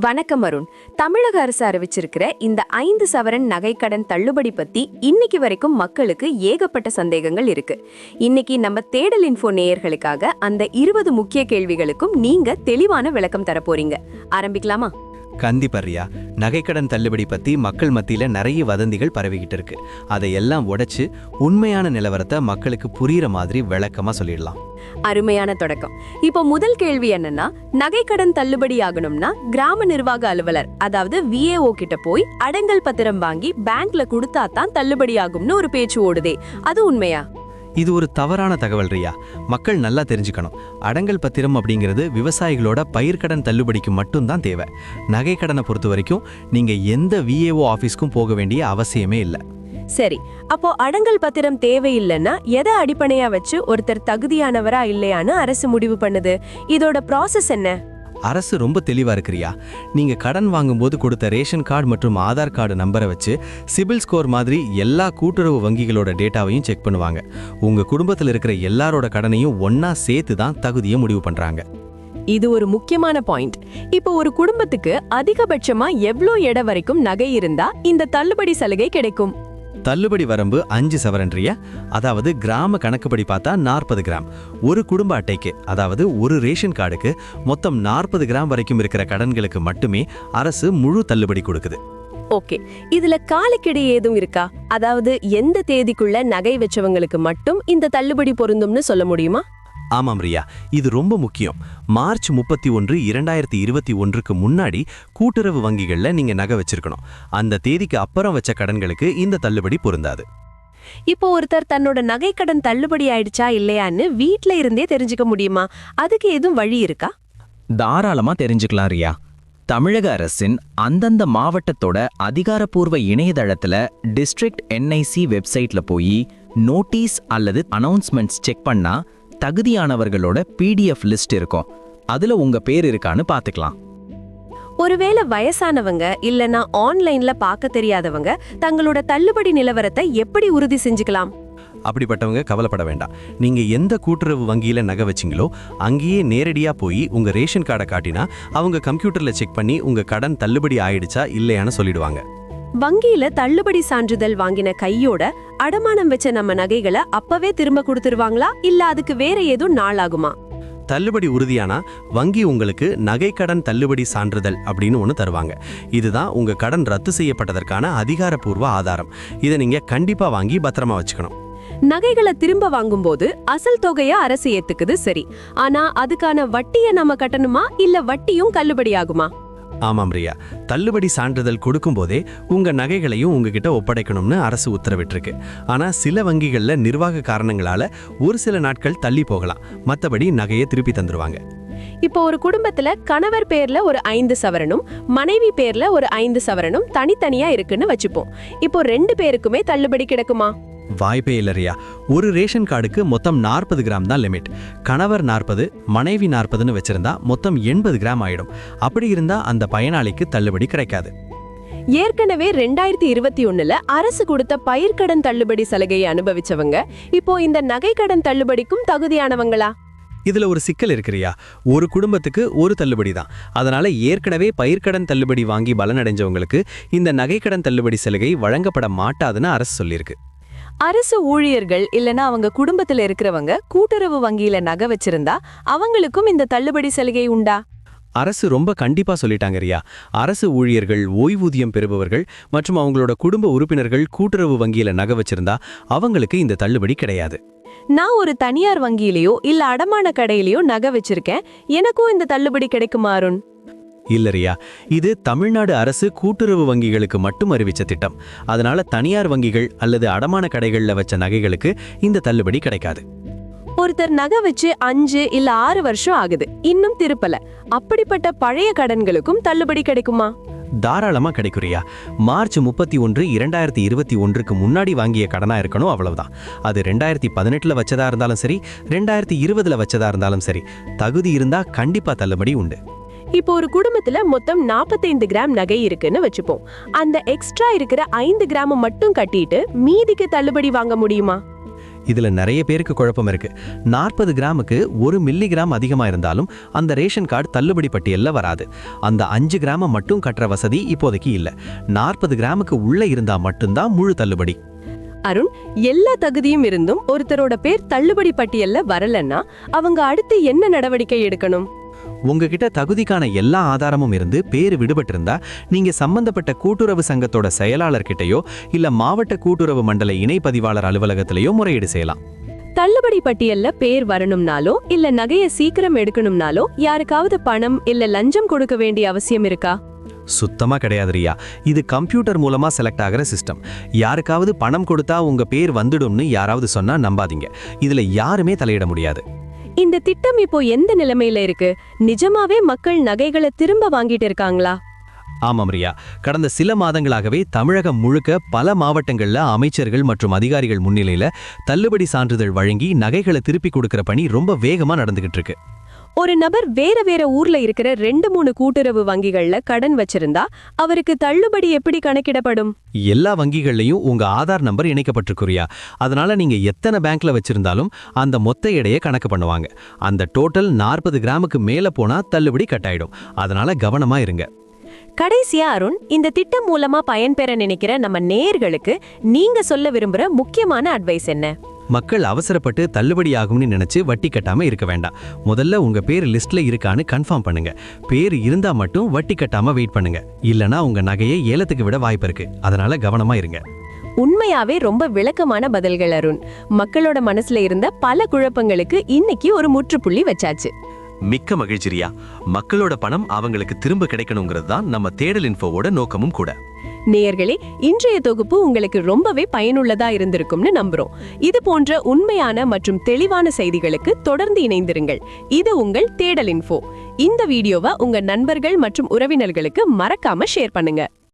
வணக்கம் அருண். தமிழக அரசு அறிவிச்சிருக்கிற இந்த ஐந்து சவரன் நகைக்கடன் தள்ளுபடி பத்தி இன்னைக்கு வரைக்கும் மக்களுக்கு ஏகப்பட்ட சந்தேகங்கள் இருக்கு. இன்னைக்கு நம்ம தேடல் இன்ஃபோ நேயர்களுக்காக அந்த இருபது முக்கிய கேள்விகளுக்கும் நீங்க தெளிவான விளக்கம் தர போறீங்க. ஆரம்பிக்கலாமா? கந்திப்பர்யா நகைக்கடன் தள்ளுபடி பத்தி மக்கள் மத்தியில் நிறைய வதந்திகள் பரவிக்கிட்டு இருக்கு அதையெல்லாம் உடைச்சு உண்மையான நிலவரத்தை மக்களுக்கு புரியுற மாதிரி விளக்கமா சொல்லிடலாம். அருமையான தொடக்கம். இப்போ முதல் கேள்வி என்னன்னா நகைக்கடன் தள்ளுபடி ஆகணும்னா கிராம நிர்வாக அலுவலர் அதாவது விஏஓ கிட்ட போய் அடங்கல் பத்திரம் வாங்கி பேங்க்ல கொடுத்தா தான் தள்ளுபடி ஆகும்னு ஒரு பேச்சு ஓடுதே. அது உண்மையா? இது ஒரு தவறான தகவல் ரியா. மக்கள் நல்லா தெரிஞ்சுக்கணும். அடங்கல் பத்திரம் அப்படிங்கிறது விவசாயிகளோட பயிர்க்கடன் தள்ளுபடிக்கு மட்டும்தான் தேவை. நகை கடனை பொறுத்த வரைக்கும் நீங்க எந்த விஏஓ ஆஃபீஸ்க்கும் போக வேண்டிய அவசியமே இல்லை. சரி. அப்போ அடங்கல் பத்திரம் தேவையில்லைன்னா எதை அடிப்படையா வச்சு ஒருத்தர் தகுதியானவரா இல்லையான்னு அரசு முடிவு பண்ணுது. இதோட ப்ராசஸ் என்ன? அரசு ரொம்ப தெளிவாக இருக்கிறியா? நீங்கள் கடன் வாங்கும்போது கொடுத்த ரேஷன் கார்டு மற்றும் ஆதார் கார்டு நம்பரை வச்சு சிபில் ஸ்கோர் மாதிரி எல்லா கூட்டுறவு வங்கிகளோட டேட்டாவையும் செக் பண்ணுவாங்க. உங்கள் குடும்பத்தில் இருக்கிற எல்லாரோட கடனையும் ஒன்றா சேர்த்து தான் தகுதியை முடிவு பண்ணுறாங்க இது ஒரு முக்கியமான பாயிண்ட். இப்போ ஒரு குடும்பத்துக்கு அதிகபட்சமா எவ்வளோ எடை வரைக்கும் நகை இருந்தா இந்த தள்ளுபடி சலுகை கிடைக்கும்? தள்ளுபடி வரம்பு அஞ்சு சவரன்றியா அதாவது கிராம கணக்குப்படி பார்த்தா நாற்பது கிராம். ஒரு குடும்ப அட்டைக்கு அதாவது ஒரு ரேஷன் கார்டுக்கு மொத்தம் நாற்பது கிராம் வரைக்கும் இருக்கிற கடன்களுக்கு மட்டுமே அரசு முழு தள்ளுபடி கொடுக்குது. ஓகே. இதுல காலக்கெடு ஏதும் இருக்கா? அதாவது எந்த தேதிக்குள்ள நகை வச்சவங்களுக்கு மட்டும் இந்த தள்ளுபடி பொருந்தும்னு சொல்ல முடியுமா? ஆமாம் ரியா இது ரொம்ப முக்கியம். மார்ச் முப்பத்தி ஒன்று இரண்டாயிரத்தி இருபத்தி ஒன்றுக்கு முன்னாடி கூட்டுறவு வங்கிகளில் நீங்க நகை வச்சிருக்கணும். அந்த தேதிக்கு அப்புறம் வச்ச கடன்களுக்கு இந்த தள்ளுபடி பொருந்தாது. இப்போ ஒருத்தர் தன்னோட நகைக்கடன் தள்ளுபடி ஆயிடுச்சா இல்லையான்னு வீட்ல இருந்தே தெரிஞ்சுக்க முடியுமா? அதுக்கு எதுவும் வழி இருக்கா? தாராளமா தெரிஞ்சுக்கலாம் ரியா. தமிழக அரசின் அந்தந்த மாவட்டத்தோட அதிகாரப்பூர்வ இணையதளத்துல டிஸ்ட்ரிக்ட் என்ஐசி வெப்சைட்ல போய் நோட்டீஸ் அல்லது அனௌன்ஸ்மெண்ட்ஸ் செக் பண்ணா தகுதியானவர்களோட பிடிஎஃப் லிஸ்ட் இருக்கும். அதுல உங்க பேர் இருக்கான்னு பாத்துக்கலாம். ஒருவேளை வயசானவங்க இல்லனா ஆன்லைன்ல பார்க்க தெரியாதவங்க தங்களோட தள்ளுபடி நிலவரத்தை எப்படி உறுதி செஞ்சுக்கலாம்? அப்படிப்பட்டவங்க கவலைப்பட வேண்டாம். நீங்க எந்த கூட்டுறவு வங்கியில நகை வச்சீங்களோ அங்கேயே நேரடியா போய் உங்க ரேஷன் கார்டை காட்டினா அவங்க கம்ப்யூட்டர்ல செக் பண்ணி உங்க கடன் தள்ளுபடி ஆயிடுச்சா இல்லையான்னு சொல்லிடுவாங்க. வங்கியில தள்ளுபடி சான்றிதழ் வாங்கின கையோட அடமானம் வச்ச நம்ம நகைகளை அப்பவே திரும்ப கொடுத்துருவாங்களா? இல்ல அதுக்கு வேற ஏதும் நாள் ஆகுமா தள்ளுபடி உறுதியானா வங்கி உங்களுக்கு நகைக்கடன் தள்ளுபடி சான்றிதழ் அப்படின்னு ஒன்று தருவாங்க. இதுதான் உங்க கடன் ரத்து செய்யப்பட்டதற்கான அதிகாரப்பூர்வ ஆதாரம். இதை நீங்க கண்டிப்பா வாங்கி பத்திரமா வச்சுக்கணும். நகைகளை திரும்ப வாங்கும்போது அசல் தொகைய அரசு ஏத்துக்குது சரி. ஆனா அதுக்கான வட்டிய நம்ம கட்டணுமா? இல்ல வட்டியும் கல்லுபடி ஆகுமா ஆமாம் ரியா தள்ளுபடி சான்றிதழ் கொடுக்கும்போதே உங்கள் நகைகளையும் உங்ககிட்ட ஒப்படைக்கணும்னு அரசு உத்தரவிட்டிருக்கு. ஆனால் சில வங்கிகளில் நிர்வாக காரணங்களால் ஒரு சில நாட்கள் தள்ளி போகலாம். மற்றபடி நகையை திருப்பி தந்துருவாங்க. இப்போ ஒரு குடும்பத்துல கணவர் பேர்ல ஒரு ஐந்து சவரனும் மனைவி பேர்ல ஒரு ஐந்து சவரனும் தனித்தனியா இருக்குன்னு வச்சுப்போம். இப்போ ரெண்டு பேருக்குமே தள்ளுபடி கிடைக்குமா? வாய்ப்பே இல்லையா ஒரு ரேஷன் கார்டுக்கு மொத்தம் நாற்பது கிராம் தான் லிமிட். கணவர் நாற்பது மனைவி நாற்பதுன்னு வச்சிருந்தா மொத்தம் எண்பது கிராம் ஆயிடும். அப்படி இருந்தா அந்த பயனாளிக்கு தள்ளுபடி கிடைக்காது. ஏற்கனவே ரெண்டாயிரத்தி இருபத்தி ஒண்ணுல அரசு கொடுத்த பயிர்க்கடன் தள்ளுபடி சலுகையை அனுபவிச்சவங்க இப்போ இந்த நகைக்கடன் தள்ளுபடிக்கும் தகுதியானவங்களா? இதுல ஒரு சிக்கல் இருக்கிறியா. ஒரு குடும்பத்துக்கு ஒரு தள்ளுபடி தான். அதனால ஏற்கனவே பயிர்க்கடன் தள்ளுபடி வாங்கி பலனடைஞ்சவங்களுக்கு இந்த நகைக்கடன் தள்ளுபடி சலுகை வழங்கப்பட மாட்டாதுன்னு அரசு சொல்லியிருக்கு. அரசு ஊழியர்கள் இல்லனா அவங்க குடும்பத்துல இருக்கிறவங்க கூட்டுறவு வங்கியில நகை வச்சிருந்தா அவங்களுக்கும் இந்த தள்ளுபடி சலுகை உண்டா? அரசு ரொம்ப கண்டிப்பா சொல்லிட்டாங்க ரியா. அரசு ஊழியர்கள் ஓய்வூதியம் பெறுபவர்கள் மற்றும் அவங்களோட குடும்ப உறுப்பினர்கள் கூட்டுறவு வங்கியில நகை வச்சிருந்தா அவங்களுக்கு இந்த தள்ளுபடி கிடையாது. நான் ஒரு தனியார் வங்கியிலயோ இல்ல அடமான கடையிலயோ நகை வச்சிருக்கேன். எனக்கும் இந்த தள்ளுபடி கிடைக்குமா அருண்? இல்ல ரியா இது தமிழ்நாடு அரசு கூட்டுறவு வங்கிகளுக்கு மட்டும் அறிவிச்ச திட்டம். அதனால தனியார் வங்கிகள் அல்லது அடமான கடைகள்ல வச்ச நகைகளுக்கு இந்த தள்ளுபடி கிடைக்காது. ஒருத்தர் நகை வச்சு அஞ்சு இல்ல ஆறு வருஷம் ஆகுது இன்னும் திருப்பல. அப்படிப்பட்ட பழைய கடன்களுக்கும் தள்ளுபடி கிடைக்குமா? தாராளமா கிடைக்குறியா மார்ச் முப்பத்தி ஒன்று இரண்டாயிரத்தி இருபத்தி ஒன்றுக்கு முன்னாடி வாங்கிய கடனா இருக்கணும் அவ்வளவுதான். அது ரெண்டாயிரத்தி பதினெட்டுல வச்சதா இருந்தாலும் சரி ரெண்டாயிரத்தி இருபதுல வச்சதா இருந்தாலும் சரி தகுதி இருந்தா கண்டிப்பா தள்ளுபடி உண்டு. இப்போ ஒரு குடும்பத்துல மொத்தம் 45 கிராம் நகை இருக்குன்னு வச்சுப்போம். அந்த எக்ஸ்ட்ரா இருக்கிற ஐந்து கிராம் மட்டும் கட்டிட்டு மீதிக்கு தள்ளுபடி வாங்க முடியுமா? இதுல நிறைய பேருக்கு குழப்பம் இருக்கு. நாற்பது கிராமுக்கு ஒரு மில்லி கிராம் அதிகமா இருந்தாலும் அந்த ரேஷன் கார்டு தள்ளுபடி பட்டியல்ல வராது. அந்த அஞ்சு கிராம மட்டும் கட்டுற வசதி இப்போதைக்கு இல்ல. நாற்பது கிராமுக்கு உள்ள இருந்தா மட்டும்தான் முழு தள்ளுபடி. அருண் எல்லா தகுதியும் இருந்தும் ஒருத்தரோட பேர் தள்ளுபடி பட்டியல்ல வரலன்னா அவங்க அடுத்து என்ன நடவடிக்கை எடுக்கணும்? உங்ககிட்ட தகுதிக்கான எல்லா ஆதாரமும் இருந்து பேரு விடுபட்டிருந்தா நீங்க சம்பந்தப்பட்ட கூட்டுறவு சங்கத்தோட செயலாளர்கிட்டயோ இல்ல மாவட்ட கூட்டுறவு மண்டல இணை பதிவாளர் அலுவலகத்திலேயோ முறையீடு செய்யலாம். தள்ளுபடி பட்டியல்ல பேர் வரணும்னாலோ இல்ல நகைய சீக்கிரம் எடுக்கணும்னாலோ யாருக்காவது பணம் இல்ல லஞ்சம் கொடுக்க வேண்டிய அவசியம் இருக்கா? சுத்தமா கிடையாது ரியா. இது கம்ப்யூட்டர் மூலமா செலக்ட் ஆகிற சிஸ்டம். யாருக்காவது பணம் கொடுத்தா உங்க பேர் வந்துடும்னு யாராவது சொன்னா நம்பாதீங்க. இதுல யாருமே தலையிட முடியாது. இந்த திட்டம் இப்போ எந்த நிலைமையில இருக்கு? நிஜமாவே மக்கள் நகைகளை திரும்ப வாங்கிட்டு இருக்காங்களா? ஆமாம் ரியா கடந்த சில மாதங்களாகவே தமிழகம் முழுக்க பல மாவட்டங்கள்ல அமைச்சர்கள் மற்றும் அதிகாரிகள் முன்னிலையில் தள்ளுபடி சான்றிதழ் வழங்கி நகைகளை திருப்பி கொடுக்கிற பணி ரொம்ப வேகமா நடந்துகிட்டு இருக்கு. ஒரு நபர் வேற வேற ஊர்ல இருக்கிற ரெண்டு மூணு கூட்டுறவு வங்கிகள்ல கடன் வச்சிருந்தா அவருக்கு தள்ளுபடி எப்படி கணக்கிடப்படும்? எல்லா வங்கிகள்லயும் உங்க ஆதார் நம்பர் இணைக்கப்பட்டிருக்குரியா அதனால நீங்க எத்தனை பேங்க்ல வச்சிருந்தாலும் அந்த மொத்த எடையை கணக்கு பண்ணுவாங்க. அந்த டோட்டல் நாற்பது கிராமுக்கு மேல போனா தள்ளுபடி கட்டாயிடும். அதனால கவனமா இருங்க. கடைசியா அருண் இந்த திட்டம் மூலமா பயன்பெற நினைக்கிற நம்ம நேயர்களுக்கு நீங்க சொல்ல விரும்புற முக்கியமான அட்வைஸ் என்ன? மக்கள் அவசரப்பட்டு தள்ளுபடி ஆகும்னு நினைச்சு வட்டி கட்டாம இருக்க வேண்டாம். முதல்ல உங்க பேர் லிஸ்ட்ல இருக்கான்னு கன்ஃபார்ம் பண்ணுங்க. பேர் இருந்தா மட்டும் வட்டி கட்டாம வெயிட் பண்ணுங்க. இல்லனா உங்க நகையை ஏலத்துக்கு விட வாய்ப்பு இருக்கு. அதனால கவனமா இருங்க. உண்மையாவே ரொம்ப விளக்கமான பதில்கள் அருண். மக்களோட மனசுல இருந்த பல குழப்பங்களுக்கு இன்னைக்கு ஒரு முற்றுப்புள்ளி வச்சாச்சு. மிக்க மகிழ்ச்சிரியா மக்களோட பணம் அவங்களுக்கு திரும்ப கிடைக்கணுங்கிறது தான் நம்ம தேடல் இன்ஃபோவோட நோக்கமும் கூட. நேயர்களே இன்றைய தொகுப்பு உங்களுக்கு ரொம்பவே பயனுள்ளதா இருந்திருக்கும்னு நம்புறோம். இது போன்ற உண்மையான மற்றும் தெளிவான செய்திகளுக்கு தொடர்ந்து இணைந்திருங்கள். இது உங்கள் தேடல் இன்ஃபோ. இந்த வீடியோவை உங்க நண்பர்கள் மற்றும் உறவினர்களுக்கு மறக்காம ஷேர் பண்ணுங்க.